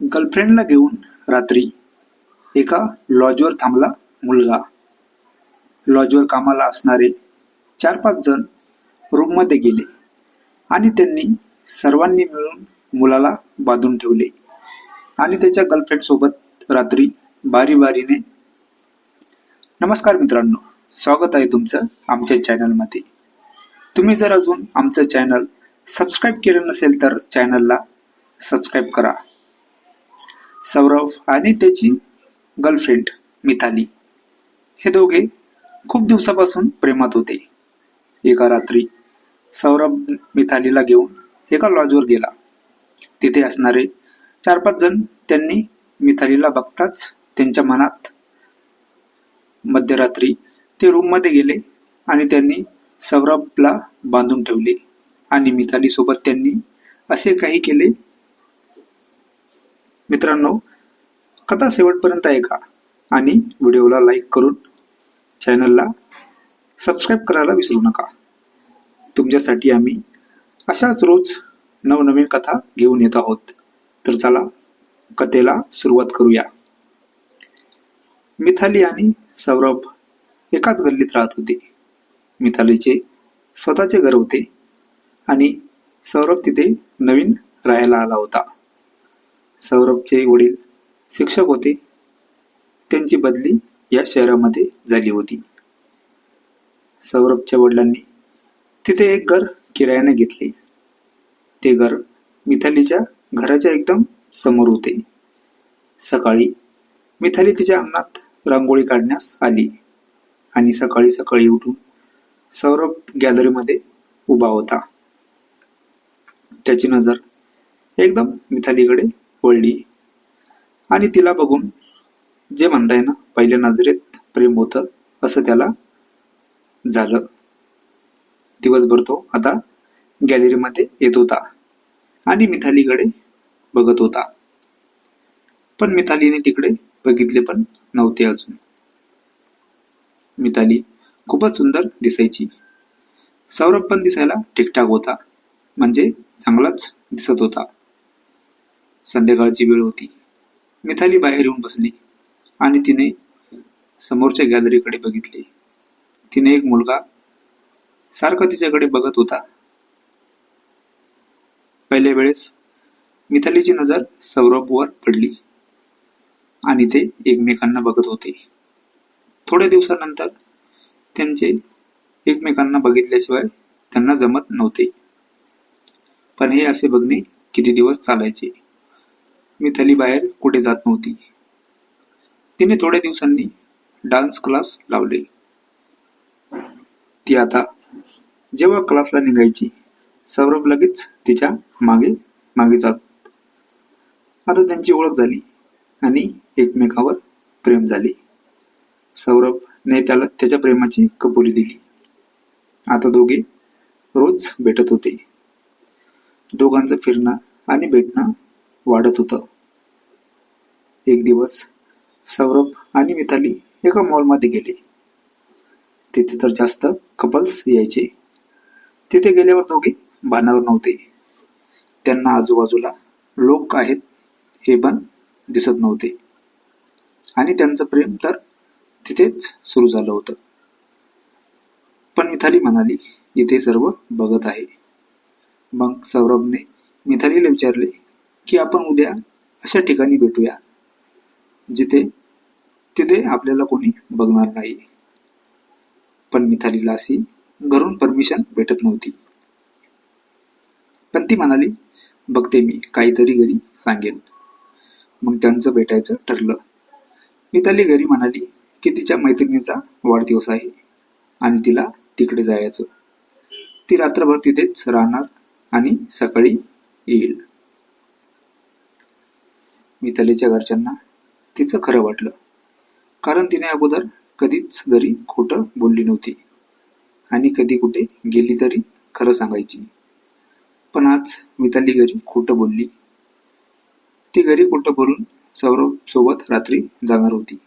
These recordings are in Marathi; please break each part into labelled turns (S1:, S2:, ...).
S1: गर्लफ्रेंडला घेऊन रात्री एका लॉजवर थांबला मुलगा. लॉजवर कामाला असणारे चार पाच जण रूममध्ये गेले आणि त्यांनी सर्वांनी मिळून मुलाला बांधून ठेवले आणि त्याच्या गर्लफ्रेंडसोबत रात्री बारी बारीने नमस्कार मित्रांनो स्वागत आहे तुमचं आमच्या चॅनलमध्ये तुम्ही जर अजून आमचं चॅनल सबस्क्राईब केलं नसेल तर चॅनलला सबस्क्राईब करा. सौरव आणि त्याची गर्लफ्रेंड मिथाली. हे दोघे खूप दिवसापासून प्रेमात होते. एका रात्री सौरभ मिथालीला घेऊन एका लॉजवर गेला. तिथे असणारे चार पाच जण त्यांनी मिथालीला बघताच त्यांच्या मनात मध्यरात्री ते रूममध्ये गेले आणि त्यांनी सौरभला बांधून ठेवले आणि मिथालीसोबत त्यांनी असे काही केले मित्रांनो कथा शेवटपर्यंत ऐका आणि व्हिडिओला लाईक करून चॅनलला सबस्क्राईब करायला विसरू नका. तुमच्यासाठी आम्ही अशाच रोज नवनवीन कथा घेऊन येत आहोत. तर चला कथेला सुरुवात करूया. मिथाली आणि सौरभ एकाच गल्लीत राहत होते. मिथालीचे स्वतःचे घर होते आणि सौरभ तिथे नवीन राहायला आला होता. सौरभचे वडील शिक्षक होते. त्यांची बदली या शहरामध्ये झाली होती. सौरभच्या वडिलांनी तिथे एक घर किरायाने घेतले. ते घर मिथालीच्या घराच्या एकदम समोर होते. सकाळी मिथाली तिच्या अंगणात रांगोळी काढण्यास आली आणि सकाळी सकाळी उठून सौरभ गॅलरीमध्ये उभा होता. त्याची नजर एकदम मिथालीकडे वळली आणि तिला बघून जे म्हणताय ना पहिल्या नजरेत प्रेम होतं असं त्याला झालं. दिवसभर तो आता गॅलरीमध्ये येत होता आणि मिथालीकडे बघत होता. पण मिथालीने तिकडे बघितले पण नव्हते अजून. मिताली खूपच सुंदर दिसायची. सौरभ पण दिसायला ठीकठाक होता. म्हणजे चांगलाच दिसत होता. संध्याकाळची वेळ होती. मिथाली बाहेर येऊन बसली आणि तिने समोरच्या गॅलरीकडे बघितले. तिने एक मुलगा सारखा तिच्याकडे बघत होता. पहिल्या वेळेस मिथालीची नजर सौरभवर पडली आणि ते एकमेकांना बघत होते. थोड्या दिवसानंतर त्यांचे एकमेकांना बघितल्याशिवाय त्यांना जमत नव्हते. पण हे असे बघणे किती दिवस चालायचे? मिथाली बाहेर कुठे जात नव्हती. तिने थोड्या दिवसांनी डान्स क्लास लावले. ती आता जेव्हा क्लासला निघायची सौरभ लगेच तिच्यामागे मागे जात. आता त्यांची ओळख झाली आणि एकमेकावर प्रेम झाले. सौरभने त्याला त्याच्या प्रेमाची कबुली दिली. आता दोघे रोज भेटत होते. दोघांचं फिरणं आणि भेटणं वाढत होतं. एक दिवस सौरभ आणि मिताली एका मॉलमध्ये गेले. तिथे तर जास्त कपल्स यायचे. तिथे गेल्यावर दोघे बाणावर नव्हते. त्यांना आजूबाजूला लोक आहेत हे पण दिसत नव्हते. आणि त्यांचं प्रेम तर तिथेच सुरू झालं होतं. पण मिथाली म्हणाली इथे सर्व बघत आहे. मग सौरभने मिथालीला विचारले की आपण उद्या अशा ठिकाणी भेटूया? जिथे तिथे आपल्याला कोणी बघणार नाही. पण मिथालीला अशी घरून परमिशन भेटत नव्हती. पण ती म्हणाली बघते मी काहीतरी घरी सांगेन. मग त्यांचं भेटायचं ठरलं. मिताली घरी म्हणाली की तिच्या मैत्रिणीचा वाढदिवस आहे आणि तिला तिकडे जायचं. ती रात्रभर तिथेच राहणार आणि सकाळी येईल. मितालीच्या घरच्यांना तिचं खरं वाटलं. कारण तिने अगोदर कधीच घरी खोटं बोलली नव्हती. आणि कधी कुठे गेली तरी खरं सांगायची. पण आज मिताली घरी खोटं बोलली. ती घरी खोटं बोलून सौरभ सोबत रात्री जाणार होती.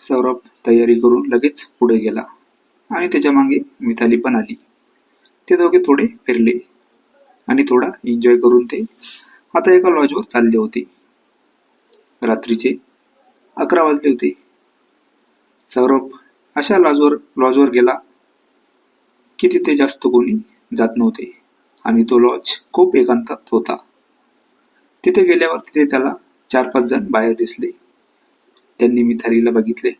S1: सौरभ तयारी करून लगेच पुढे गेला. आणि त्याच्यामागे मिताली पण आली. ते दोघे थोडे फिरले. आणि थोडा एन्जॉय करून ते आता एका लॉजवर चालले होते. रात्रीचे अकरा वाजले होते. सौरभ अशा लॉजवर लॉजवर गेला की तिथे जास्त कोणी जात नव्हते आणि तो लॉज खूप एकांतात होता. तिथे गेल्यावर तिथे त्याला चार पाच जण बाहेर दिसले. त्यांनी मिथारीला बघितले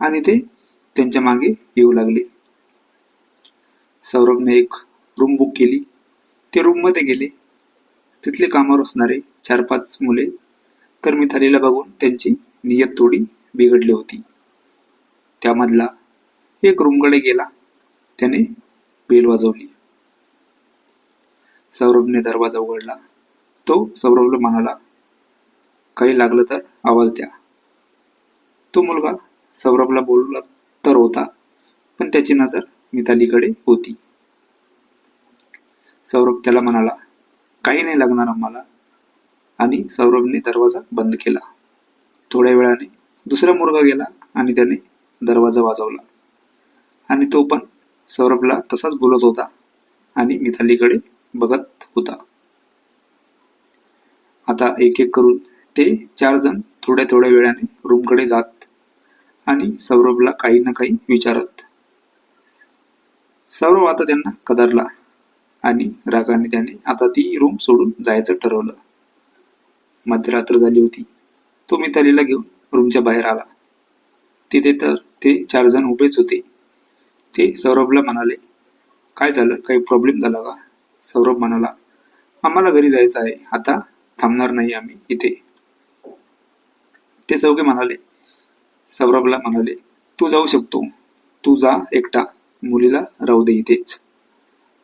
S1: आणि ते त्यांच्या मागे येऊ लागले. सौरभने एक रूम बुक केली. ते रूममध्ये गेले. तिथले कामावर असणारे चार पाच मुले तर मिथालीला बघून त्यांची नियत थोडी बिघडली होती. त्यामधला एक रूमकडे गेला त्याने बेल वाजवली. सौरभने दरवाजा उघडला. तो सौरभला म्हणाला काही लागलं तर आवाज द्या. तो मुलगा सौरभला बोलला तर होता पण त्याची नजर मितालीकडे होती. सौरभ त्याला म्हणाला काही नाही लागणार आम्हाला. आणि सौरभने दरवाजा बंद केला. थोड्या वेळाने दुसरा मुलगा गेला आणि त्याने दरवाजा वाजवला. आणि तो पण सौरभला तसाच बोलत होता आणि मिथालीकडे बघत होता. आता एक एक करून ते चार जण थोड्या थोड्या वेळाने रूमकडे जात आणि सौरभला काही ना काही विचारत. सौरभ आता त्यांना कदरला आणि रागाने त्याने आता ती रूम सोडून जायचं ठरवलं. मध्यरात्र झाली होती. तो मितालीला घेऊन रूमच्या बाहेर आला. तिथे तर ते चार जण उभेच होते. ते सौरभला म्हणाले काय झालं? काही प्रॉब्लेम झाला का? सौरभ म्हणाला आम्हाला घरी जायचं आहे. आता थांबणार नाही आम्ही इथे. ते चौघे म्हणाले सौरभला म्हणाले तू जाऊ शकतो. तू जा एकटा. मुलीला राहू दे इथेच.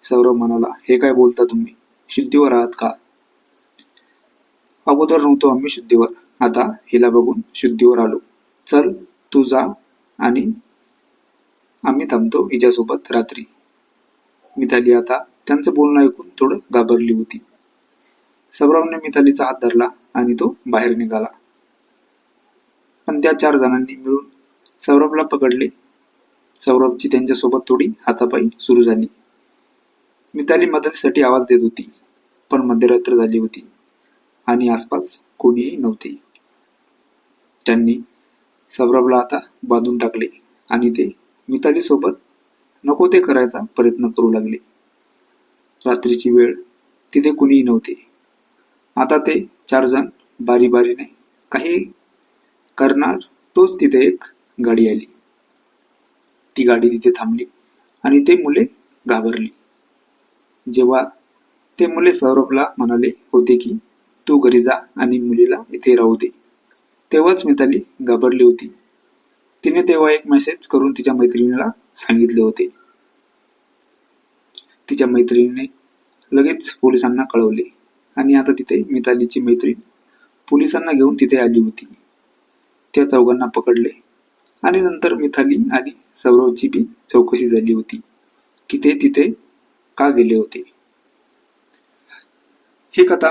S1: सौरभ म्हणाला हे काय बोलता तुम्ही? शुद्धीवर आहात का? अगोदर नव्हतो आम्ही शुद्धीवर. आता हिला बघून शुद्धीवर आलो. चल तू जा आणि आम्ही थांबतो हिच्यासोबत रात्री. मिताली आता त्यांचं बोलणं ऐकून थोडं घाबरली होती. सौरभने मितालीचा हात धरला आणि तो बाहेर निघाला. पण त्या चार जणांनी मिळून सौरभला पकडले. सौरभची त्यांच्यासोबत थोडी हातापाई सुरू झाली. मिताली मदतीसाठी आवाज देत होती पण मध्यरात्र झाली होती. आणि आसपास कोणीही नव्हते. त्यांनी सौरभला आता बांधून टाकले आणि ते मितालीसोबत नको ते करायचा प्रयत्न करू लागले. रात्रीची वेळ तिथे कुणीही नव्हते. आता ते चार जण बारी बारीने काही करणार तोच तिथे एक गाडी आली. ती गाडी तिथे थांबली आणि ते मुले घाबरली. जेव्हा ते मुले सौरभला म्हणाले होते की तू घरी जा आणि मुलीला इथे राहू दे. तेव्हाच मिताली घाबरली होती. तिने तेव्हा एक मेसेज करून तिच्या मैत्रिणीला सांगितले होते. तिच्या मैत्रिणीने लगेच पोलिसांना कळवले आणि आता तिथे मितालीची मैत्रीण पोलिसांना घेऊन तिथे आली होती. त्या चौघांना पकडले आणि नंतर मिथाली आणि सौरवची बी चौकशी झाली होती की ते तिथे का गेले होते. ही कथा